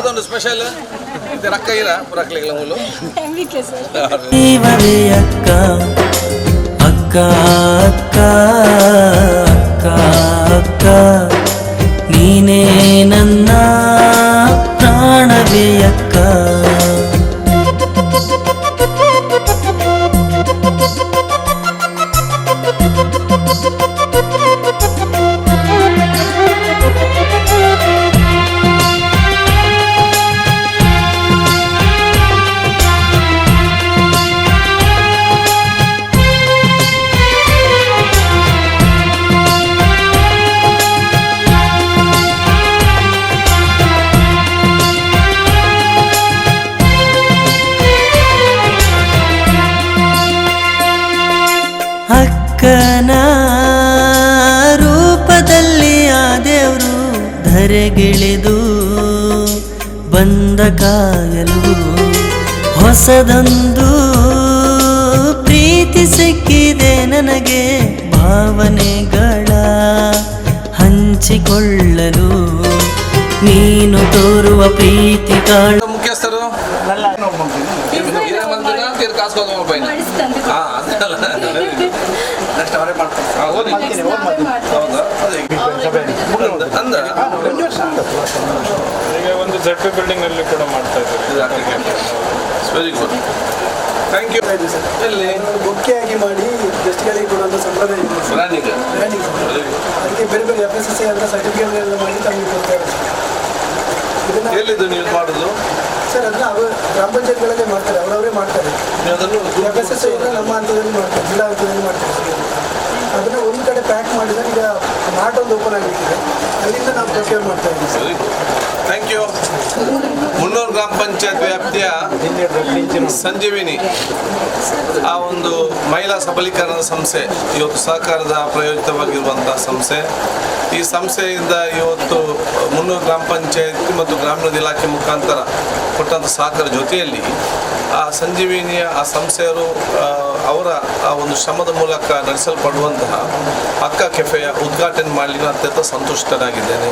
ಅದೊಂದು ಸ್ಪೆಷಲ್ ರೊಕ್ಕ ಇಲ್ಲ ರೊಕ್ಕಲಿಲ್ಲ ಮೂಲು ಜೀವವೇ ಅಕ್ಕ ಅಕ್ಕ ಅಕ್ಕ ಅಕ್ಕ ಅಕ್ಕ. ನೀನೇ ನನ್ನ ಪ್ರಾಣವೇ ಅಕ್ಕ. ಧರೆಗಿಳಿದು ಬಂದ ಕಾಯಲು ಹೊಸದೊಂದು ಪ್ರೀತಿ ಸಿಕ್ಕಿದೆ ನನಗೆ ಭಾವನೆಗಳ ಹಂಚಿಕೊಳ್ಳಲು ನೀನು ತೋರುವ ಪ್ರೀತಿ ಕಾಳು. ಮುಖ್ಯಸ್ಥರು? ಹೌದು? ಕಾಸ್ಕೋದು ಈಗ ಒಂದು ಜೆಡ್ ಬಿಲ್ಡಿಂಗ್ ಅಲ್ಲಿ ಕೂಡ ಮಾಡ್ತಾ ಇದ್ದಾರೆ. ವೆರಿ ಗುಡ್ ಥ್ಯಾಂಕ್ ಯು ಎಲ್ಲಿ? ಮುಖ್ಯವಾಗಿ ಮಾಡಿ ಗೆಸ್ಟ್ಗಳಿಗೆ ಕೊಡುವಂಥ ಸಂಪ್ರದಾಯ ಇದೆ. ಅದಕ್ಕೆ ಬೇರೆ ಬೇರೆ ಎಫ್ ಎಸ್ ಎಸ್ ಅಂತ ಸರ್ಟಿಫಿಕೇಟ್ ಸರ್ಟಿಫಿಕೇಟ್ಗಳೆಲ್ಲ ಮಾಡಿ ತಮಗೆ ಕೊಡ್ತಾ ಇದ್ದಾರೆ. ಎಲ್ಲಿದ್ದು ನೀವು ಮಾಡೋದು? ಸರ್ ಅದನ್ನ ಅವರು ಗ್ರಾಮ ಪಂಚಾಯತ್ಗಳಲ್ಲೇ ಮಾಡ್ತಾರೆ. ಅವರವರೇ ಮಾಡ್ತಾರೆ. ನೀವು ಅದನ್ನು ಎಫ್ ಎಸ್ ಎಸ್ ಎಲ್ಲ ನಮ್ಮ ಹಂತದಲ್ಲಿ ಮಾಡ್ತಾರೆ. ಜಿಲ್ಲಾ ಹಂತದಲ್ಲಿ ಮಾಡ್ತಾರೆ. ಅದನ್ನ ಒಂದು ಕಡೆ ಪ್ಯಾಕ್ ಮಾಡಿದ್ರೆ ಈಗ ನಾಟ್ ಒಂದು ಓಪನ್ ಆಗಿಬಿಟ್ಟಿದೆ ಅಲ್ಲಿಂದ ನಾವು ಪ್ರೊಕ್ಯೂರ್ ಮಾಡ್ತಾ ಇದ್ದೀವಿ. ಥ್ಯಾಂಕ್ ಯು ಮುನ್ನೂರು ಗ್ರಾಮ ಪಂಚಾಯತ್ ವ್ಯಾಪ್ತಿಯ ಸಂಜೀವಿನಿ. ಆ ಒಂದು ಮಹಿಳಾ ಸಬಲೀಕರಣ ಸಂಸ್ಥೆ, ಇವತ್ತು ಸಹಕಾರದ ಪ್ರಯೋಜಿತವಾಗಿರುವಂತಹ ಸಂಸ್ಥೆ. ಈ ಸಂಸ್ಥೆಯಿಂದ ಇವತ್ತು ಮುನ್ನೂರು ಗ್ರಾಮ ಪಂಚಾಯತ್ ಮತ್ತು ಗ್ರಾಮೀಣ ಇಲಾಖೆ ಮುಖಾಂತರ ಕೊಟ್ಟಂಥ ಸಹಕಾರ ಜೊತೆಯಲ್ಲಿ ಆ ಸಂಜೀವಿನಿಯ ಆ ಸಂಸ್ಥೆಯವರು ಅವರ ಆ ಒಂದು ಶ್ರಮದ ಮೂಲಕ ನಡೆಸಲ್ಪಡುವಂತಹ ಅಕ್ಕ ಕೆಫೆಯ ಉದ್ಘಾಟನೆ ನಾನು ಅತ್ಯಂತ ಸಂತುಷ್ಟನಾಗಿದ್ದೇನೆ.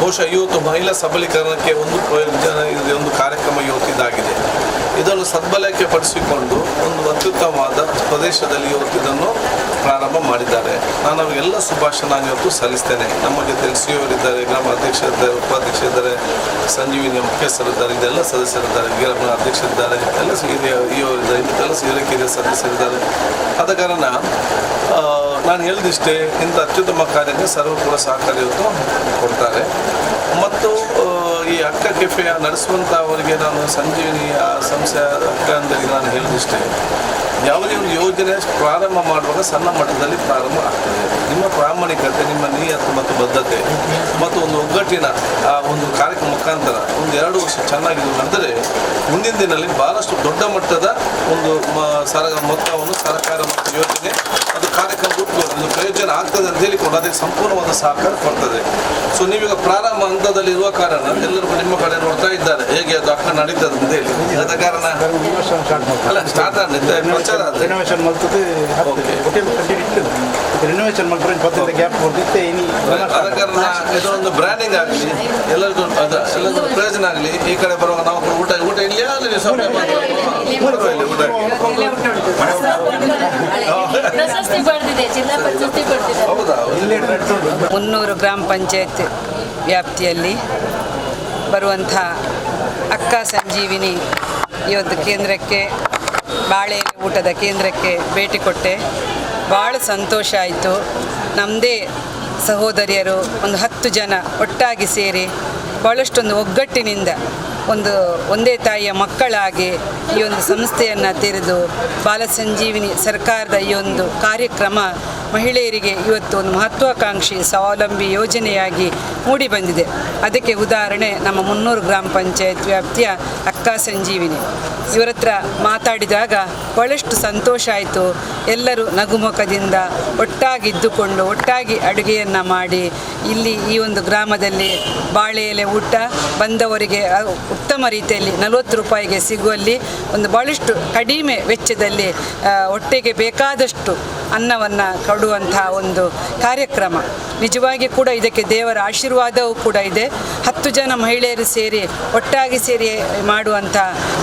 ಬಹುಶಃ ಇವತ್ತು ಮಹಿಳಾ ಸಬಲೀಕರಣಕ್ಕೆ ಒಂದು ಪ್ರಯೋಜನ ಒಂದು ಕಾರ್ಯಕ್ರಮ ಇವತ್ತು ಇದಾಗಿದೆ ಇದನ್ನು ಸದ್ಬಳಕೆ ಪಡಿಸಿಕೊಂಡು ಒಂದು ಅತ್ಯುತ್ತಮವಾದ ಪ್ರದೇಶದಲ್ಲಿ ಇವತ್ತು ಇದನ್ನು ಪ್ರಾರಂಭ ಮಾಡಿದ್ದಾರೆ. ನಾನು ಎಲ್ಲ ಶುಭಾಶಯ ನಾನು ಇವತ್ತು ಸಲ್ಲಿಸ್ತೇನೆ. ಸಿ ಇದ್ದಾರೆ, ಗ್ರಾಮ ಅಧ್ಯಕ್ಷರಿದ್ದಾರೆ, ಉಪಾಧ್ಯಕ್ಷರಿದ್ದಾರೆ ಸಂಜೀವಿನಿಯ ಮುಖ್ಯಸ್ಥರಿದ್ದಾರೆ, ಇದೆಲ್ಲ ಸದಸ್ಯರಿದ್ದಾರೆ ಗ್ರಾಮ ಅಧ್ಯಕ್ಷರಿದ್ದಾರೆ, ಎಲ್ಲ ಹಿರಿಯ ಇದ್ದಾರೆ ಇದೆಲ್ಲ ಹಿರಿಯ ಸದಸ್ಯರಿದ್ದಾರೆ. ಆದ ಕಾರಣ ನಾನು ಹೇಳಿದಿಷ್ಟೇ ಇಂಥ ಅತ್ಯುತ್ತಮ ಕಾರ್ಯಕ್ಕೆ ಸರ್ವ ಕೂಡ ಸಹಕಾರ ಇವತ್ತು ಕೊಡ್ತಾರೆ. ಮತ್ತು ಈ ಅಕ್ಕ ಕೆಫೆಯ ನಡೆಸುವಂಥ ಅವರಿಗೆ ನಾನು ಸಂಜೀವಿನಿ ಆ ಸಂಸ್ಥೆ ಅಕ್ಕಂದರಿಗೆ ನಾನು ಹೇಳಿದಿಷ್ಟೇ. ಯಾವುದೇ ಒಂದು ಯೋಜನೆ ಪ್ರಾರಂಭ ಮಾಡುವಾಗ ಸಣ್ಣ ಮಟ್ಟದಲ್ಲಿ ಪ್ರಾರಂಭ ಆಗ್ತದೆ. ನಿಮ್ಮ ಪ್ರಾಮಾಣಿಕತೆ ನಿಮ್ಮ ನಿಯತ್ತು ಮತ್ತು ಬದ್ಧತೆ ಮತ್ತು ಒಂದು ಒಗ್ಗಟ್ಟಿನ ಆ ಒಂದು ಕಾರ್ಯಕ್ರಮ ಮುಖಾಂತರ ಒಂದು ಎರಡು ವರ್ಷ ಚೆನ್ನಾಗಿದೆ ಅಂದರೆ ಮುಂದಿನ ದಿನದಲ್ಲಿ ಬಹಳಷ್ಟು ದೊಡ್ಡ ಮಟ್ಟದ ಒಂದು ಸರ ಮೊತ್ತವನ್ನು ಸರ್ಕಾರ ಮತ್ತು ಯೋಜನೆ ಅದು ಕಾರ್ಯಕ್ರಮ ಒಂದು ಪ್ರಯೋಜನ ಆಗ್ತದೆ ಅಂತ ಹೇಳಿಕೊಂಡು ಅದಕ್ಕೆ ಸಂಪೂರ್ಣವಾದ ಸಹಕಾರ ಕೊಡ್ತದೆ. ಸೊ ನೀವೀಗ ಪ್ರಾರಂಭ ಹಂತದಲ್ಲಿ ಇರುವ ಕಾರಣ ಎಲ್ಲರೂ ನಿಮ್ಮ ಕಡೆ ನೋಡ್ತಾ ಇದ್ದಾರೆ. ಹೇಗೆ ಅದು ಅಕ್ಕ ನಡೀತದೆ ಅಂತ ಹೇಳಿ. ಆದ ಕಾರಣ ಅಲ್ಲ ಸ್ಟಾರ್ಟ್ ಆಗಿದೆ ರಿನೋವೇಷನ್ ಮಲ್ತದೆ Okay. ಹೋಟೆಲ್ ಕಂಟಿನ್ಯೂ ಇರ್ತದೆ. ರಿನೋವೇಷನ್ ಮಾಡ್ತಾರೆ ಇಪ್ಪತ್ತೈದು ಗ್ಯಾಪ್ ಕೊಡ್ತಿತ್ತೆ ಇದೊಂದು ಬ್ರ್ಯಾಂಡಿಂಗ್ ಆಗಲಿ ಎಲ್ಲರಿಗೂ ಅದ ಎಲ್ಲರಿಗೂ ಪ್ರಯೋಜನ ಆಗಲಿ. ಈ ಕಡೆ ಬರುವಾಗ ನಾವು ಊಟ ಊಟ ಇಲ್ಲಿ ಅಲ್ಲಿ ಸಮಯ ಹೌದಾ? ಮುನ್ನೂರು ಗ್ರಾಮ ಪಂಚಾಯತ್ ವ್ಯಾಪ್ತಿಯಲ್ಲಿ ಬರುವಂಥ ಅಕ್ಕ ಸಂಜೀವಿನಿ ಈ ಒಂದು ಕೇಂದ್ರಕ್ಕೆ ಬಾಳೆ ಊಟದ ಕೇಂದ್ರಕ್ಕೆ ಭೇಟಿ ಕೊಟ್ಟೆ. ಭಾಳ ಸಂತೋಷ ಆಯಿತು. ನಮ್ಮದೇ ಸಹೋದರಿಯರು ಒಂದು ಹತ್ತು ಜನ ಒಟ್ಟಾಗಿ ಸೇರಿ ಭಾಳಷ್ಟೊಂದು ಒಗ್ಗಟ್ಟಿನಿಂದ ಒಂದು ಒಂದೇ ತಾಯಿಯ ಮಕ್ಕಳಾಗಿ ಈ ಒಂದು ಸಂಸ್ಥೆಯನ್ನು ತೆರೆದು ಬಾಲಸಂಜೀವಿನಿ ಸರ್ಕಾರದ ಈ ಒಂದು ಕಾರ್ಯಕ್ರಮ ಮಹಿಳೆಯರಿಗೆ ಇವತ್ತು ಒಂದು ಮಹತ್ವಾಕಾಂಕ್ಷಿ ಸ್ವಾವಲಂಬಿ ಯೋಜನೆಯಾಗಿ ಮೂಡಿ ಬಂದಿದೆ. ಅದಕ್ಕೆ ಉದಾಹರಣೆ ನಮ್ಮ ಮುನ್ನೂರು ಗ್ರಾಮ ಪಂಚಾಯತ್ ವ್ಯಾಪ್ತಿಯ ಅಕ್ಕ ಸಂಜೀವಿನಿ. ಇವರ ಹತ್ರ ಮಾತಾಡಿದಾಗ ಬಹಳಷ್ಟು ಸಂತೋಷ ಆಯಿತು. ಎಲ್ಲರೂ ನಗುಮುಖದಿಂದ ಒಟ್ಟಾಗಿದ್ದುಕೊಂಡು, ಒಟ್ಟಾಗಿ ಅಡುಗೆಯನ್ನು ಮಾಡಿ ಇಲ್ಲಿ ಈ ಒಂದು ಗ್ರಾಮದಲ್ಲಿ ಬಾಳೆ ಎಲೆ ಊಟ ಬಂದವರಿಗೆ ಉತ್ತಮ ರೀತಿಯಲ್ಲಿ ನಲವತ್ತು ರೂಪಾಯಿಗೆ ಸಿಗುವಲ್ಲಿ ಒಂದು ಭಾಳಷ್ಟು ಕಡಿಮೆ ವೆಚ್ಚದಲ್ಲಿ ಹೊಟ್ಟೆಗೆ ಬೇಕಾದಷ್ಟು ಅನ್ನವನ್ನು ಕೊಡುವಂತಹ ಒಂದು ಕಾರ್ಯಕ್ರಮ. ನಿಜವಾಗಿ ಕೂಡ ಇದಕ್ಕೆ ದೇವರ ಆಶೀರ್ವಾದವೂ ಕೂಡ ಇದೆ. ಹತ್ತು ಜನ ಮಹಿಳೆಯರು ಸೇರಿ, ಒಟ್ಟಾಗಿ ಸೇರಿ ಮಾಡುವಂಥ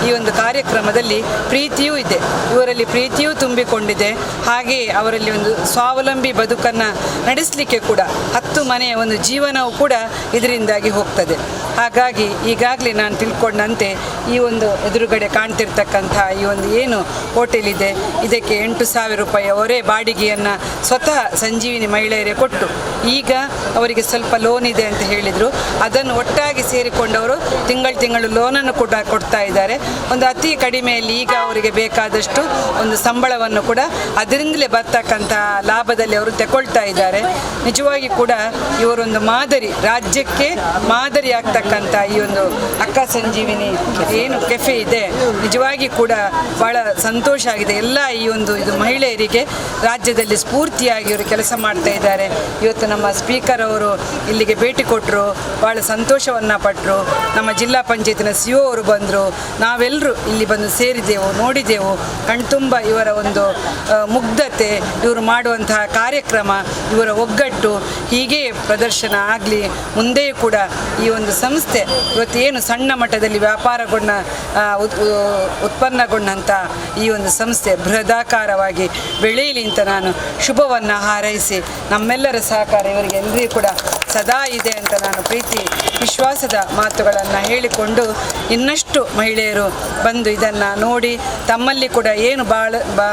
ಈ ಒಂದು ಕಾರ್ಯಕ್ರಮದಲ್ಲಿ ಪ್ರೀತಿಯೂ ಇದೆ. ಇವರಲ್ಲಿ ಪ್ರೀತಿಯೂ ತುಂಬಿಕೊಂಡಿದೆ. ಹಾಗೆಯೇ ಅವರಲ್ಲಿ ಒಂದು ಸ್ವಾವಲಂಬಿ ಬದುಕನ್ನು ನಡೆಸಲಿಕ್ಕೆ ಕೂಡ, ಹತ್ತು ಮನೆಯ ಒಂದು ಜೀವನವು ಕೂಡ ಇದರಿಂದಾಗಿ ಹೋಗ್ತದೆ. ಹಾಗಾಗಿ ಈಗಾಗಲೇ ನಾನು ತಿಳ್ಕೊಂಡಂತೆ ಈ ಒಂದು ಎದುರುಗಡೆ ಕಾಣ್ತಿರ್ತಕ್ಕಂಥ ಈ ಒಂದು ಏನು ಹೋಟೆಲ್ ಇದೆ, ಇದಕ್ಕೆ ಎಂಟು ಸಾವಿರ ರೂಪಾಯಿ ಅವರೇ ಬಾಡಿಗೆಯನ್ನು ಸ್ವತಃ ಸಂಜೀವಿನಿ ಮಹಿಳೆಯರೇ ಕೊಟ್ಟು, ಈಗ ಅವರಿಗೆ ಸ್ವಲ್ಪ ಲೋನ್ ಇದೆ ಅಂತ ಹೇಳಿದರು. ಅದನ್ನು ಒಟ್ಟಾಗಿ ಸೇರಿಕೊಂಡವರು ತಿಂಗಳು ತಿಂಗಳು ಲೋನನ್ನು ಕೂಡ ಕೊಡ್ತಾ ಇದ್ದಾರೆ. ಒಂದು ಅತಿ ಕಡಿಮೆಯಲ್ಲಿ ಈಗ ಅವರಿಗೆ ಬೇಕಾದಷ್ಟು ಒಂದು ಸಂಬಳವನ್ನು ಕೂಡ ಅದರಿಂದಲೇ ಬರ್ತಕ್ಕಂಥ ಲಾಭದಲ್ಲಿ ಅವರು ತಗೊಳ್ತಾ ಇದ್ದಾರೆ. ನಿಜವಾಗಿ ಕೂಡ ಇವರೊಂದು ಮಾದರಿ, ರಾಜ್ಯಕ್ಕೆ ಮಾದರಿ ಆಗ್ತಕ್ಕಂಥ ಈ ಒಂದು ಅಕ್ಕ ಸಂಜೀವಿನಿ ಏನು ಕೆಫೆ ಇದೆ. ನಿಜವಾಗಿ ಕೂಡ ಬಹಳ ಸಂತೋಷ ಆಗಿದೆ. ಎಲ್ಲ ಈ ಒಂದು ಇದು ಮಹಿಳೆಯರಿಗೆ ರಾಜ್ಯದಲ್ಲಿ ಸ್ಫೂರ್ತಿಯಾಗಿ ಇವರು ಕೆಲಸ ಮಾಡ್ತಾ ಇದ್ದಾರೆ. ಇವತ್ತು ನಮ್ಮ ಸ್ಪೀಕರ್ ಅವರು ಇಲ್ಲಿಗೆ ಭೇಟಿ ಕೊಟ್ಟರು ಭಾಳ ಸಂತೋಷವನ್ನು ಪಟ್ಟರು ನಮ್ಮ ಜಿಲ್ಲಾ ಪಂಚಾಯತಿನ ಸಿ ಒ ಅವರು ಬಂದರು. ನಾವೆಲ್ಲರೂ ಇಲ್ಲಿ ಬಂದು ಸೇರಿದೆವು ನೋಡಿದೆವು. ಕಣ್ತುಂಬ ಇವರ ಒಂದು ಆ, ಮುಗ್ಧತೆ ಇವರು ಮಾಡುವಂತಹ ಕಾರ್ಯಕ್ರಮ, ಇವರ ಒಗ್ಗಟ್ಟು ಹೀಗೆ ಪ್ರದರ್ಶನ ಆಗಲಿ, ಮುಂದೆಯೂ ಕೂಡ ಈ ಒಂದು ಸಂಸ್ಥೆ ಇವತ್ತು ಏನು ಸಣ್ಣ ಮಟ್ಟದಲ್ಲಿ ವ್ಯಾಪಾರಗೊಂಡ ಉತ್ಪನ್ನಗೊಂಡಂಥ ಈ ಒಂದು ಸಂಸ್ಥೆ ಬೃಹದಾಕಾರವಾಗಿ ಬೆಳೆಯಲಿ ಅಂತ ನಾನು ಶುಭವನ್ನು ಹಾರೈಸಿ, ನಮ್ಮೆಲ್ಲರ ಸಹಕಾರ ಇವರಿಗೆ ಎಲ್ಲರಿಗೂ ಕೂಡ ಸದಾ ಇದೆ ಅಂತ ನಾನು ಪ್ರೀತಿ, ವಿಶ್ವಾಸದ ಮಾತುಗಳನ್ನು ಹೇಳಿಕೊಂಡು ಇನ್ನಷ್ಟು ಮಹಿಳೆಯರು ಬಂದು ಇದನ್ನು ನೋಡಿ ತಮ್ಮಲ್ಲಿ ಕೂಡ ಏನು ಬಾಳ, ಬಾ,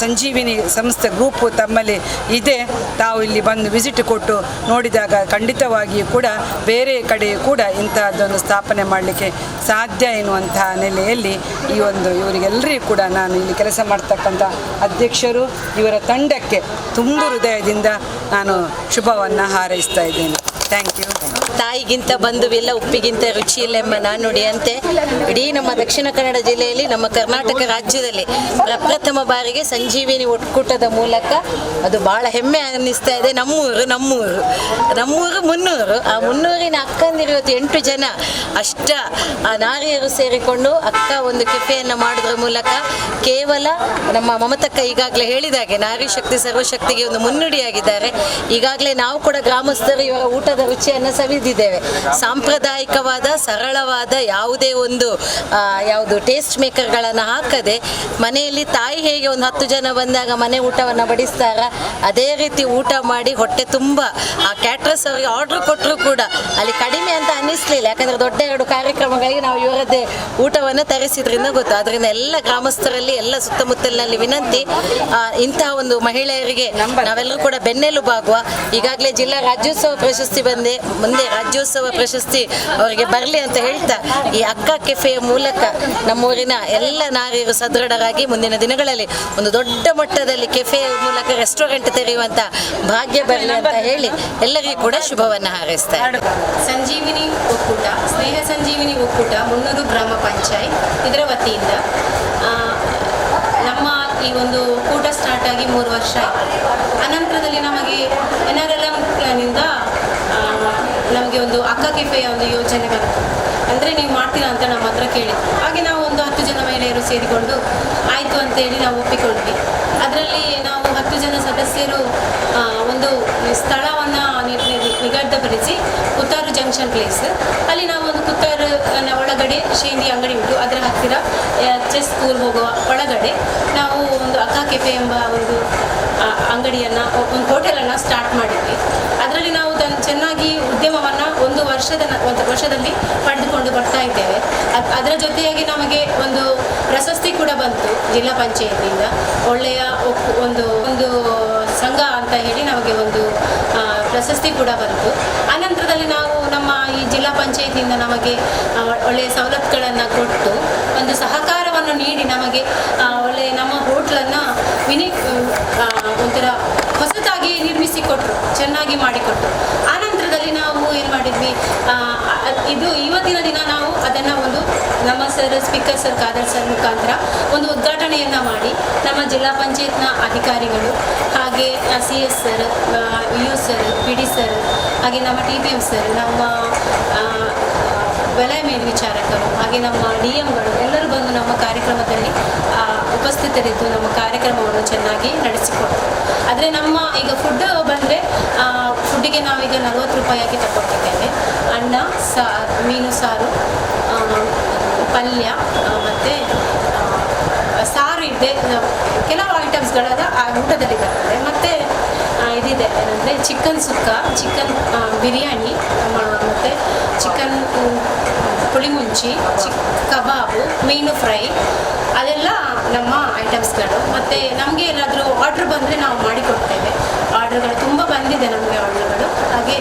ಸಂಜೀವಿನಿ ಸಂಸ್ಥೆ ಗ್ರೂಪು ತಮ್ಮಲ್ಲಿ ಇದೆ, ತಾವು ಇಲ್ಲಿ ಬಂದು ವಿಸಿಟ್ ಕೊಟ್ಟು ನೋಡಿದಾಗ ಖಂಡಿತವಾಗಿಯೂ ಕೂಡ ಬೇರೆ ಕಡೆಯೂ ಕೂಡ ಇಂತಹದ್ದೊಂದು ಸ್ಥಾಪನೆ ಮಾಡಲಿಕ್ಕೆ ಸಾಧ್ಯ ಎನ್ನುವಂತಹ ನೆಲೆಯಲ್ಲಿ ಈ ಒಂದು ಇವರಿಗೆಲ್ಲರಿಗೂ ಕೂಡ ನಾನು ಇಲ್ಲಿ ಕೆಲಸ ಮಾಡ್ತಕ್ಕಂಥ ಅಧ್ಯಕ್ಷರು ಇವರ ತಂಡಕ್ಕೆ ತುಂಬ ಹೃದಯದಿಂದ ನಾನು ಶುಭವನ್ನು ಹಾರೈಸ್ತಾ ಇದ್ದೇನೆ ಥ್ಯಾಂಕ್ ಯು ತಾಯಿಗಿಂತ ಬಂಧುವಿಲ್ಲ, ಉಪ್ಪಿಗಿಂತ ರುಚಿ ಇಲ್ಲ ಎಂಬ ನಾಣ್ಣುಡಿಯಂತೆ ಇಡೀ ನಮ್ಮ ದಕ್ಷಿಣ ಕನ್ನಡ ಜಿಲ್ಲೆಯಲ್ಲಿ, ನಮ್ಮ ಕರ್ನಾಟಕ ರಾಜ್ಯದಲ್ಲಿ ಪ್ರಪ್ರಥಮ ಬಾರಿಗೆ ಸಂಜೀವಿನಿ ಒಕ್ಕೂಟದ ಮೂಲಕ ಅದು ಬಹಳ ಹೆಮ್ಮೆ ಅನ್ನಿಸ್ತಾ ಇದೆ. ನಮ್ಮೂರು ನಮ್ಮೂರು ನಮ್ಮೂರು ಮುನ್ನೂರು. ಆ ಮುನ್ನೂರಿನ ಅಕ್ಕಂದಿರುವತ್ತು ಎಂಟು ಜನ. ಅಷ್ಟ ಆ ನಾರಿಯರು ಸೇರಿಕೊಂಡು ಅಕ್ಕ ಒಂದು ಕೆಫೆಯನ್ನು ಮಾಡೋದ್ರ ಮೂಲಕ ಕೇವಲ ನಮ್ಮ ಮಮತಕ್ಕ ಈಗಾಗಲೇ ಹೇಳಿದಾಗೆ ನಾರಿ ಶಕ್ತಿ ಸರ್ವಶಕ್ತಿಗೆ ಒಂದು ಮುನ್ನುಡಿಯಾಗಿದ್ದಾರೆ. ಈಗಾಗಲೇ ನಾವು ಕೂಡ ಗ್ರಾಮಸ್ಥರು ಇವರ ಊಟದ ರುಚಿಯನ್ನು ಸವಿದಿದ್ದೇವೆ. ಸಾಂಪ್ರದಾಯಿಕವಾದ ಸರಳವಾದ ಯಾವುದೇ ಒಂದು ಯಾವುದು ಟೇಸ್ಟ್ ಮೇಕರ್ಗಳನ್ನು ಹಾಕದೆ ಮನೆಯಲ್ಲಿ ತಾಯಿ ಹೇಗೆ ಒಂದು ಹತ್ತು ಜನ ಬಂದಾಗ ಮನೆ ಊಟವನ್ನು ಬಡಿಸ್ತಾರ ಅದೇ ರೀತಿ ಊಟ ಮಾಡಿ ಹೊಟ್ಟೆ ತುಂಬ ಆ ಕ್ಯಾಟ್ರಸ್ ಅವರಿಗೆ ಆರ್ಡರ್ ಕೊಟ್ಟರು ಕೂಡ ಅಲ್ಲಿ ಕಡಿಮೆ ಅಂತ ಅನ್ನಿಸ್ಲಿಲ್ಲ. ಯಾಕಂದ್ರೆ ದೊಡ್ಡ ಎರಡು ಕಾರ್ಯಕ್ರಮಗಳಿಗೆ ನಾವು ಇವರದ್ದೇ ಊಟವನ್ನು ತರಿಸಿದ್ರಿಂದ ಗೊತ್ತು. ಅದರಿಂದ ಎಲ್ಲ ಗ್ರಾಮಸ್ಥರಲ್ಲಿ ಎಲ್ಲ ಸುತ್ತಮುತ್ತಲಿನಲ್ಲಿ ವಿನಂತಿ. ಇಂತಹ ಒಂದು ಮಹಿಳೆಯರಿಗೆ ನಾವೆಲ್ಲರೂ ಕೂಡ ಬೆನ್ನೆಲುಬಾಗುವ ಈಗಾಗಲೇ ಜಿಲ್ಲಾ ರಾಜ್ಯೋತ್ಸವ ಪ್ರಶಸ್ತಿ ಬಂದೆ ಮುಂದೆ ರಾಜ್ಯೋತ್ಸವ ಪ್ರಶಸ್ತಿ ಅವರಿಗೆ ಬರಲಿ ಅಂತ ಹೇಳ್ತಾ, ಈ ಅಕ್ಕ ಕೆಫೆಯ ಮೂಲಕ ನಮ್ಮೂರಿನ ಎಲ್ಲ ನಾರಿಯರು ಸದೃಢರಾಗಿ ಮುಂದಿನ ದಿನಗಳಲ್ಲಿ ಒಂದು ದೊಡ್ಡ ಮಟ್ಟದಲ್ಲಿ ಕೆಫೆಯ ಮೂಲಕ ರೆಸ್ಟೋರೆಂಟ್ ತೆರೆಯುವಂತ ಭಾಗ್ಯ ಬರಲಿ ಅಂತ ಹೇಳಿ ಎಲ್ಲರಿಗೂ ಕೂಡ ಶುಭವನ್ನು ಹಾರೈಸ್ತಾರೆ ಸಂಜೀವಿನಿ ಒಕ್ಕೂಟ, ಸ್ನೇಹ ಸಂಜೀವಿನಿ ಒಕ್ಕೂಟ, ಮುನ್ನೂರು ಗ್ರಾಮ ಪಂಚಾಯತ್ ಇದರ ವತಿಯಿಂದ ನಮ್ಮ ಈ ಒಂದು ಕೂಟ ಸ್ಟಾರ್ಟ್ ಆಗಿ ಮೂರು ವರ್ಷ ಆಯಿತು. ಅನಂತರದಲ್ಲಿ ನಮಗೆ ಎನ್ ಆರ್ ಎಲ್ ಎಮ್ನಿಂದ ನಮಗೆ ಒಂದು ಅಕ್ಕ ಕೆಫೆಯ ಒಂದು ಯೋಜನೆ ಬಂತು ಅಂದರೆ ನೀವು ಮಾಡ್ತೀರಾ ಅಂತ ನಮ್ಮ ಹತ್ರ ಕೇಳಿ. ಹಾಗೆ ನಾವು ಒಂದು ಹತ್ತು ಜನ ಮಹಿಳೆಯರು ಸೇರಿಕೊಂಡು ಆಯಿತು ಅಂತೇಳಿ ನಾವು ಒಪ್ಪಿಕೊಂಡ್ವಿ. ಅದರಲ್ಲಿ ನಾವು ಹತ್ತು ಜನ ಸದಸ್ಯರು ಒಂದು ಸ್ಥಳವನ್ನು ನಿಗದಿಪಡಿಸಿ ಕುತ್ತಾರು ಜಂಕ್ಷನ್ ಪ್ಲೇಸ್. ಅಲ್ಲಿ ನಾವು ಒಂದು ಕುತ್ತಾರು ಒಳಗಡೆ ಶೇಂದಿ ಅಂಗಡಿ ಉಂಟು. ಅದರ ಹತ್ತಿರ ಚೆಸ್ ಸ್ಕೂಲ್ ಹೋಗುವ ಒಳಗಡೆ ನಾವು ಒಂದು ಅಕ್ಕ ಕೆಫೆ ಎಂಬ ಒಂದು ಅಂಗಡಿಯನ್ನು ಒಂದು ಹೋಟೆಲನ್ನು ಸ್ಟಾರ್ಟ್ ಮಾಡಿದ್ವಿ. ಅದನ್ನು ಉದ್ಯಮವನ್ನ ಒಂದು ವರ್ಷದ ಒಂದು ವರ್ಷದಲ್ಲಿ ಪಡೆದುಕೊಂಡು ಬರ್ತಾ ಇದ್ದೇವೆ. ಅದರ ಜೊತೆಯಾಗಿ ನಮಗೆ ಒಂದು ಪ್ರಶಸ್ತಿ ಕೂಡ ಬಂತು ಜಿಲ್ಲಾ ಪಂಚಾಯತಿಯಿಂದ. ಒಳ್ಳೆಯ ಒಂದು ಒಂದು ಸಂಘ ಅಂತ ಹೇಳಿ ನಮಗೆ ಒಂದು ಪ್ರಶಸ್ತಿ ಕೂಡ ಬಂತು. ಆನಂತರದಲ್ಲಿ ನಾವು ನಮ್ಮ ಈ ಜಿಲ್ಲಾ ಪಂಚಾಯತಿಯಿಂದ ನಮಗೆ ಒಳ್ಳೆಯ ಸವಲತ್ತುಗಳನ್ನು ಕೊಟ್ಟು ಒಂದು ಸಹಕಾರವನ್ನು ನೀಡಿ ನಮಗೆ ಒಳ್ಳೆಯ ನಮ್ಮ ಹೋಟ್ಲನ್ನು ವಿನಿ ಒಂಥರ ಹೊಸತಾಗಿ ನಿರ್ಮಿಸಿಕೊಟ್ರು ಚೆನ್ನಾಗಿ ಮಾಡಿಕೊಟ್ರು ಆನಂತರದಲ್ಲಿ ನಾವು ಏನು ಮಾಡಿದ್ವಿ ಆ, ಅ- ಇದು ಇವತ್ತಿನ ದಿನ ನಾವು ಅದನ್ನು ಒಂದು ನಮ್ಮ sir, speaker sir Khader sir ಮುಖಾಂತರ ಒಂದು ಉದ್ಘಾಟನೆಯನ್ನು ಮಾಡಿ ನಮ್ಮ ಜಿಲ್ಲಾ ಪಂಚಾಯತ್ನ ಅಧಿಕಾರಿಗಳು ಹಾಗೆ C S sir U sir, P D sir, ಹಾಗೆ ನಮ್ಮ ಟಿ ಪಿ ಎಂ ಸರ್, ನಮ್ಮ ವಲಯ ಮೇಲ್ವಿಚಾರಕರು ಹಾಗೆ ನಮ್ಮ ಡಿ ಎಂಗಳು ಎಲ್ಲರೂ ಬಂದು ನಮ್ಮ ಕಾರ್ಯಕ್ರಮದಲ್ಲಿ ಉಪಸ್ಥಿತರಿದ್ದು ನಮ್ಮ ಕಾರ್ಯಕ್ರಮವನ್ನು ಚೆನ್ನಾಗಿ ನಡೆಸಿಕೊಡ್ತಾರೆ. ಆದರೆ ನಮ್ಮ ಈಗ ಫುಡ್ ಬಂದರೆ ಫುಡ್ಡಿಗೆ ನಾವೀಗ ನಲ್ವತ್ತು ರೂಪಾಯಿಯಾಗಿ ತಗೊಳ್ತಿದ್ದೇವೆ ಅನ್ನ, ಸಾ, ಮೀನು ಸಾರು ಪಲ್ಯ ಮತ್ತು ಸಾರು ಇದೆ ನಾವು ಕೆಲವು ಐಟಮ್ಸ್ಗಳೆಲ್ಲ ಆ ಊಟದಲ್ಲಿ ಬರ್ತದೆ ಇದಿದೆ ಏನಂದರೆ ಚಿಕನ್ ಸುಕ್ಕ, ಚಿಕನ್ ಬಿರಿಯಾನಿ ಮತ್ತು ಚಿಕನ್ ಪುಳಿಮುಂಚಿ ಚಿಕ್, ಕಬಾಬು, ಮೀನು ಫ್ರೈ, ಅದೆಲ್ಲ ನಮ್ಮ ಐಟಮ್ಸ್ಗಳು. ಮತ್ತು ನಮಗೆ ಏನಾದರೂ ಆರ್ಡ್ರ್ ಬಂದರೆ ನಾವು ಮಾಡಿಕೊಡ್ತೇವೆ ಆರ್ಡ್ರ್ಗಳು ತುಂಬ ಬಂದಿದೆ ನಮಗೆ ಆರ್ಡ್ರ್ಗಳು. ಹಾಗೆ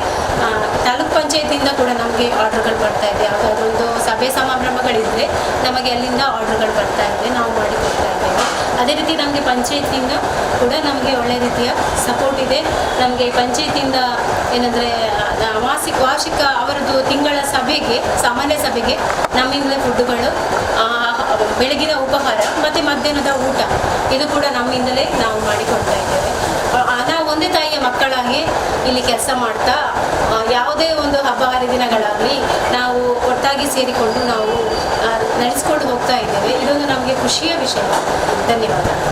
ತಾಲೂಕ್ ಪಂಚಾಯತಿಯಿಂದ ಕೂಡ ನಮಗೆ ಆರ್ಡರ್ಗಳು ಬರ್ತಾ ಇದೆ. ಯಾವುದಾದ್ರೂ ಒಂದು ಸಭೆ ಸಮಾರಂಭಗಳಿದ್ದರೆ ನಮಗೆ ಅಲ್ಲಿಂದ ಆರ್ಡರ್ಗಳು ಬರ್ತಾ ಇದೆ. ನಾವು ಮಾಡಿಕೊಡ್ತಾ ಇದ್ದೇವೆ. ಅದೇ ರೀತಿ ನಮಗೆ ಪಂಚಾಯತಿಯಿಂದ ಕೂಡ ನಮಗೆ ಒಳ್ಳೆ ರೀತಿಯ ಸಪೋರ್ಟ್ ಇದೆ. ನಮಗೆ ಪಂಚಾಯತಿಯಿಂದ ಏನಂದರೆ ಮಾಸಿಕ ವಾರ್ಷಿಕ ಅವರದ್ದು ತಿಂಗಳ ಸಭೆಗೆ, ಸಾಮಾನ್ಯ ಸಭೆಗೆ ನಮ್ಮಿಂದಲೇ ಫುಡ್ಡುಗಳು ಬೆಳಗಿನ ಉಪಹಾರ ಮತ್ತು ಮಧ್ಯಾಹ್ನದ ಊಟ, ಇದು ಕೂಡ ನಮ್ಮಿಂದಲೇ ನಾವು ಮಾಡಿಕೊಡ್ತಾ ಇದ್ದೇವೆ. ಒಂದೇ ತಾಯಿಯ ಮಕ್ಕಳಾಗಿ ಇಲ್ಲಿ ಕೆಲಸ ಮಾಡ್ತಾ ಯಾವುದೇ ಒಂದು ಹಬ್ಬ ಹರಿದಿನಗಳಾಗಲಿ ನಾವು ಒಟ್ಟಾಗಿ ಸೇರಿಕೊಂಡು ನಾವು ನಡೆಸ್ಕೊಂಡು ಹೋಗ್ತಾ ಇದ್ದೇವೆ. ಇದೊಂದು ನಮಗೆ ಖುಷಿಯ ವಿಷಯ. ಧನ್ಯವಾದ.